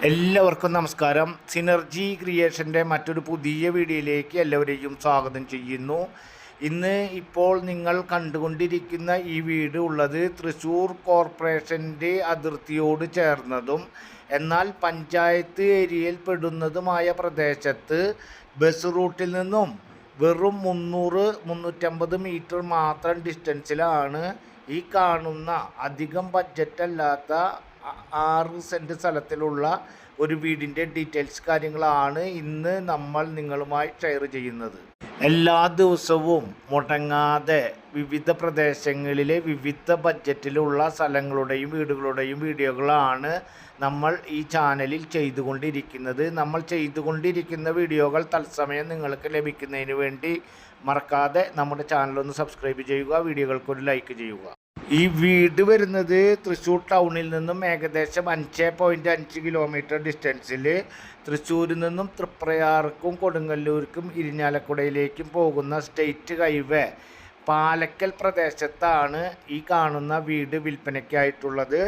എല്ലാവർക്കും നമസ്കാരം. സിനർജി ക്രിയേഷന്റെ മറ്റൊരു പുതിയ വീഡിയോയിലേക്ക് എല്ലാവരെയും സ്വാഗതം ചെയ്യുന്നു. ഇന്ന് ഇപ്പോൾ നിങ്ങൾ കണ്ടുകൊണ്ടിരിക്കുന്ന ഈ വീട് ഉള്ളത് തൃശ്ശൂർ കോർപ്പറേഷന്റെ അതിർത്തിയോട് ചേർന്നതും എന്നാൽ പഞ്ചായത്ത് ഏരിയയിൽ പെടുന്നതുമായ പ്രദേശത്ത് ബസ് റൂട്ടിൽ നിന്നും വെറും മുന്നൂറ് മുന്നൂറ്റമ്പത് മീറ്റർ മാത്രം ഡിസ്റ്റൻസിലാണ് ഈ കാണുന്ന അധികം ബഡ്ജറ്റല്ലാത്ത ആ- ആറ് സെന്റ് സ്ഥലത്തിലുള്ള ഒരു വീടിന്റെ ഡീറ്റെയിൽസ് കാര്യങ്ങളാണ് ഇന്ന് നമ്മൾ നിങ്ങളുമായി ഷെയർ ചെയ്യുന്നത്. എല്ലാ ദിവസവും മുടങ്ങാതെ വിവിധ പ്രദേശങ്ങളിലെ വിവിധ ബഡ്ജറ്റിലുള്ള സ്ഥലങ്ങളുടെയും വീടുകളുടെയും വീഡിയോകളാണ് നമ്മൾ ഈ ചാനലിൽ ചെയ്തുകൊണ്ടിരിക്കുന്നത്. നമ്മൾ ചെയ്തുകൊണ്ടിരിക്കുന്ന വീഡിയോകൾ തത്സമയം നിങ്ങൾക്ക് ലഭിക്കുന്നതിന് വേണ്ടി മറക്കാതെ നമ്മുടെ ചാനലൊന്ന് സബ്സ്ക്രൈബ് ചെയ്യുക വീഡിയോകൾക്കൊരു ലൈക്ക് ചെയ്യുക. ഈ വീട് വരുന്നത് തൃശ്ശൂർ ടൗണിൽ നിന്നും ഏകദേശം അഞ്ച് പോയിന്റ് അഞ്ച് കിലോമീറ്റർ ഡിസ്റ്റൻസിൽ തൃശ്ശൂരിൽ നിന്നും തൃപ്രയാർക്കും കൊടുങ്ങല്ലൂർക്കും ഇരിഞ്ഞാലക്കുടയിലേക്കും പോകുന്ന സ്റ്റേറ്റ് ഹൈവേ പാലക്കൽ പ്രദേശത്താണ് ഈ കാണുന്ന വീട് വിൽപ്പനയ്ക്കായിട്ടുള്ളത്.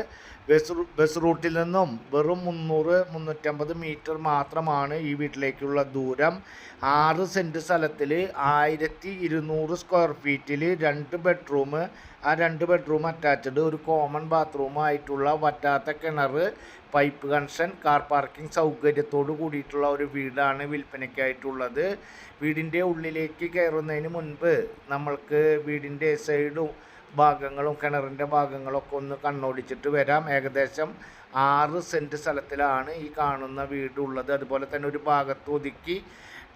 ബസ് ബസ് റൂട്ടിൽ നിന്നും വെറും മുന്നൂറ് മുന്നൂറ്റമ്പത് മീറ്റർ മാത്രമാണ് ഈ വീട്ടിലേക്കുള്ള ദൂരം. ആറ് സെന്റ് സ്ഥലത്തിൽ ആയിരത്തി ഇരുന്നൂറ് സ്ക്വയർ ഫീറ്റിൽ രണ്ട് ബെഡ്റൂം. ആ രണ്ട് ബെഡ്റൂം അറ്റാച്ച്ഡ് ഒരു കോമൺ ബാത്റൂം ആയിട്ടുള്ള വറ്റാത്ത കിണർ പൈപ്പ് കൺഷൻ കാർ പാർക്കിംഗ് സൗകര്യത്തോടു കൂടിയിട്ടുള്ള ഒരു വീടാണ് വിൽപ്പനയ്ക്കായിട്ടുള്ളത്. വീടിന്റെ ഉള്ളിലേക്ക് കയറുന്നതിന് മുൻപ് നമ്മൾക്ക് വീടിന്റെ സൈഡും ഭാഗങ്ങളും കിണറിന്റെ ഭാഗങ്ങളൊക്കെ ഒന്ന് കണ്ണോടിച്ചിട്ട് വരാം. ഏകദേശം ആറ് സെന്റ് സ്ഥലത്തിലാണ് ഈ കാണുന്ന വീടുള്ളത്. അതുപോലെ തന്നെ ഒരു ഭാഗത്ത് ഒതുക്കി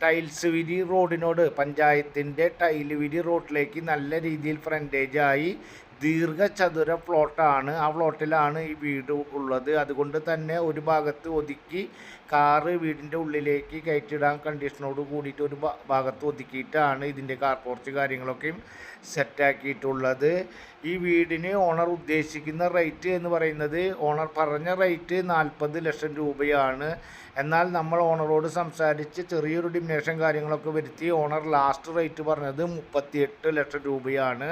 ടൈൽസ് വിരി റോഡിനോട് പഞ്ചായത്തിന്റെ ടൈൽ വിരി റോഡിലേക്ക് നല്ല രീതിയിൽ ഫ്രണ്ടേജായി ദീർഘചതുര പ്ലോട്ടാണ് ആ പ്ലോട്ടിലാണ് ഈ വീട് ഉള്ളത്. അതുകൊണ്ട് തന്നെ ഒരു ഭാഗത്ത് ഒതുക്കി കാറ് വീടിന്റെ ഉള്ളിലേക്ക് കയറ്റിടാൻ കണ്ടീഷനോട് കൂടിയിട്ട് ഒരു ഭാഗത്ത് ഒതുക്കിയിട്ടാണ് ഇതിന്റെ കാർ പോർച്ച് കാര്യങ്ങളൊക്കെയും സെറ്റാക്കിയിട്ടുള്ളത് ഈ വീടിന് ഓണർ ഉദ്ദേശിക്കുന്ന റേറ്റ് എന്ന് പറയുന്നത് ഓണർ പറഞ്ഞ റേറ്റ് നാൽപ്പത് ലക്ഷം രൂപയാണ്. എന്നാൽ നമ്മൾ ഓണറോട് സംസാരിച്ച് ചെറിയൊരു ഡിമിനേഷൻ കാര്യങ്ങളൊക്കെ വരുത്തി ഓണർ ലാസ്റ്റ് റേറ്റ് പറഞ്ഞത് മുപ്പത്തിയെട്ട് ലക്ഷം രൂപയാണ്.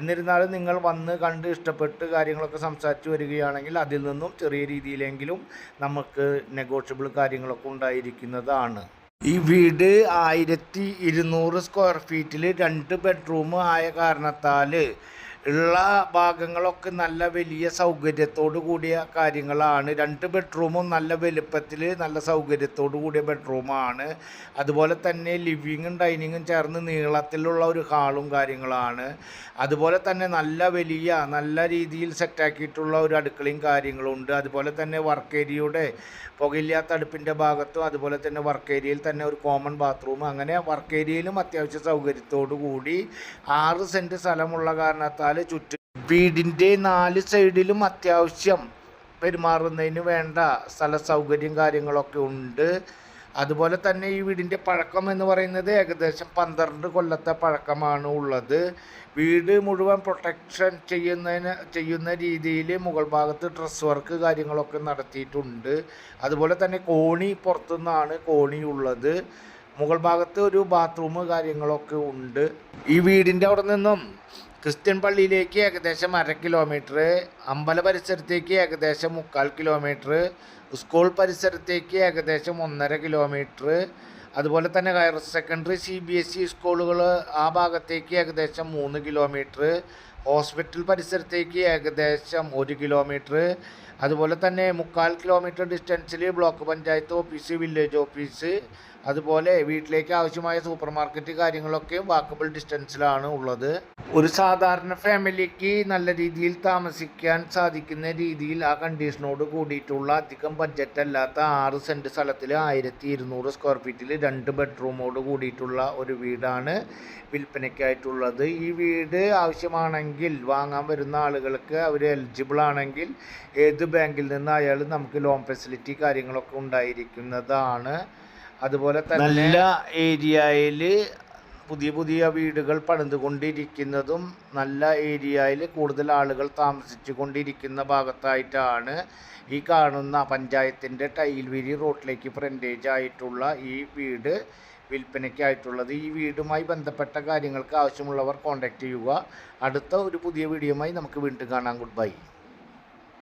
എന്നിരുന്നാലും നിങ്ങൾ വന്ന് കണ്ട് ഇഷ്ടപ്പെട്ട് കാര്യങ്ങളൊക്കെ സംസാരിച്ച് വരികയാണെങ്കിൽ അതിൽ നിന്നും ചെറിയ രീതിയിലെങ്കിലും നമുക്ക് നെഗോഷ്യബിൾ കാര്യങ്ങളൊക്കെ ഉണ്ടായിരിക്കുന്നതാണ്. ഈ വീട് ആയിരത്തി ഇരുന്നൂറ് സ്ക്വയർ ഫീറ്റിൽ രണ്ട് ബെഡ്റൂം ആയ കാരണത്താൽ ഉള്ള ഭാഗങ്ങളൊക്കെ നല്ല വലിയ സൗകര്യത്തോടു കൂടിയ കാര്യങ്ങളാണ്. രണ്ട് ബെഡ്റൂമും നല്ല വലുപ്പത്തിൽ നല്ല സൗകര്യത്തോടു കൂടിയ ബെഡ്റൂമാണ്. അതുപോലെ തന്നെ ലിവിങ്ങും ഡൈനിങ്ങും ചേർന്ന് നീളത്തിലുള്ള ഒരു ഹാളും കാര്യങ്ങളാണ്. അതുപോലെ തന്നെ നല്ല വലിയ നല്ല രീതിയിൽ സെറ്റാക്കിയിട്ടുള്ള ഒരു അടുക്കളയും കാര്യങ്ങളും ഉണ്ട് അതുപോലെ തന്നെ വർക്ക് ഏരിയയുടെ പുകയില്ലാത്ത അടുപ്പിന്റെ ഭാഗത്തും അതുപോലെ തന്നെ വർക്ക് ഏരിയയിൽ തന്നെ ഒരു കോമൺ ബാത്റൂം അങ്ങനെ വർക്ക് ഏരിയയിലും അത്യാവശ്യ സൗകര്യത്തോടു കൂടി ആറ് സെന്റ് സ്ഥലമുള്ള കാരണത്താൽ ചുറ്റും. വീടിന്റെ നാല് സൈഡിലും അത്യാവശ്യം പെരുമാറുന്നതിന് വേണ്ട സ്ഥല സൗകര്യം കാര്യങ്ങളൊക്കെ ഉണ്ട്. അതുപോലെ തന്നെ ഈ വീടിന്റെ പഴക്കം എന്ന് പറയുന്നത് ഏകദേശം പന്ത്രണ്ട് കൊല്ലത്തെ പഴക്കമാണ് ഉള്ളത്. വീട് മുഴുവൻ പ്രൊട്ടക്ഷൻ ചെയ്യുന്നതിന് ചെയ്യുന്ന രീതിയിൽ മുകൾ ഭാഗത്ത് ഡ്രസ് വർക്ക് കാര്യങ്ങളൊക്കെ നടത്തിയിട്ടുണ്ട്. അതുപോലെ തന്നെ കോണി പുറത്തുനിന്നാണ് കോണി ഉള്ളത്. മുകൾ ഭാഗത്ത് ഒരു ബാത്റൂം കാര്യങ്ങളൊക്കെ ഉണ്ട്. ഈ വീടിന്റെ അവിടെ നിന്നും ക്രിസ്ത്യൻ പള്ളിയിലേക്ക് ഏകദേശം അര കിലോമീറ്റർ അമ്പല പരിസരത്തേക്ക് ഏകദേശം മുക്കാൽ കിലോമീറ്റർ സ്കൂൾ പരിസരത്തേക്ക് ഏകദേശം ഒന്നര കിലോമീറ്റർ അതുപോലെ തന്നെ higher secondary C B S E സ്കൂളുകൾ ആ ഭാഗത്തേക്ക് ഏകദേശം മൂന്ന് കിലോമീറ്റർ ഹോസ്പിറ്റൽ പരിസരത്തേക്ക് ഏകദേശം ഒരു കിലോമീറ്റർ അതുപോലെ തന്നെ മുക്കാൽ kilometre ഡിസ്റ്റൻസിൽ block panchayat office village office അതുപോലെ വീട്ടിലേക്ക് ആവശ്യമായ സൂപ്പർ മാർക്കറ്റ് കാര്യങ്ങളൊക്കെ വാക്കബിൾ ഡിസ്റ്റൻസിലാണ് ഉള്ളത്. ഒരു സാധാരണ ഫാമിലിക്ക് നല്ല രീതിയിൽ താമസിക്കാൻ സാധിക്കുന്ന രീതിയിൽ ആ കണ്ടീഷനോട് കൂടിയിട്ടുള്ള അധികം ബഡ്ജറ്റ് അല്ലാത്ത ആറ് സെന്റ് സ്ഥലത്തിൽ ആയിരത്തി ഇരുന്നൂറ് സ്ക്വയർ ഫീറ്റിൽ രണ്ട് ബെഡ്റൂമോട് കൂടിയിട്ടുള്ള ഒരു വീടാണ് വിൽപ്പനയ്ക്കായിട്ടുള്ളത്. ഈ വീട് ആവശ്യമാണെങ്കിൽ വാങ്ങാൻ വരുന്ന ആളുകൾക്ക് അവർ എലിജിബിൾ ആണെങ്കിൽ ഏത് ബാങ്കിൽ നിന്നായാലും നമുക്ക് ലോൺ ഫെസിലിറ്റി കാര്യങ്ങളൊക്കെ ഉണ്ടായിരിക്കുന്നതാണ്. അതുപോലെ തന്നെ നല്ല ഏരിയയിൽ പുതിയ പുതിയ വീടുകൾ പണിതുകൊണ്ടിരിക്കുന്നതും നല്ല ഏരിയയിൽ കൂടുതൽ ആളുകൾ താമസിച്ചു കൊണ്ടിരിക്കുന്ന ഭാഗത്തായിട്ടാണ് ഈ കാണുന്ന പഞ്ചായത്തിന്റെ ടൈൽവിരി റോഡിലേക്ക് ഫ്രണ്ടേജ് ആയിട്ടുള്ള ഈ വീട് വിൽപ്പനയ്ക്കായിട്ടുള്ളത്. ഈ വീടുമായി ബന്ധപ്പെട്ട കാര്യങ്ങൾക്ക് ആവശ്യമുള്ളവർ കോൺടാക്റ്റ് ചെയ്യുക. അടുത്ത ഒരു പുതിയ വീഡിയോയുമായി നമുക്ക് വീണ്ടും കാണാം. Good bye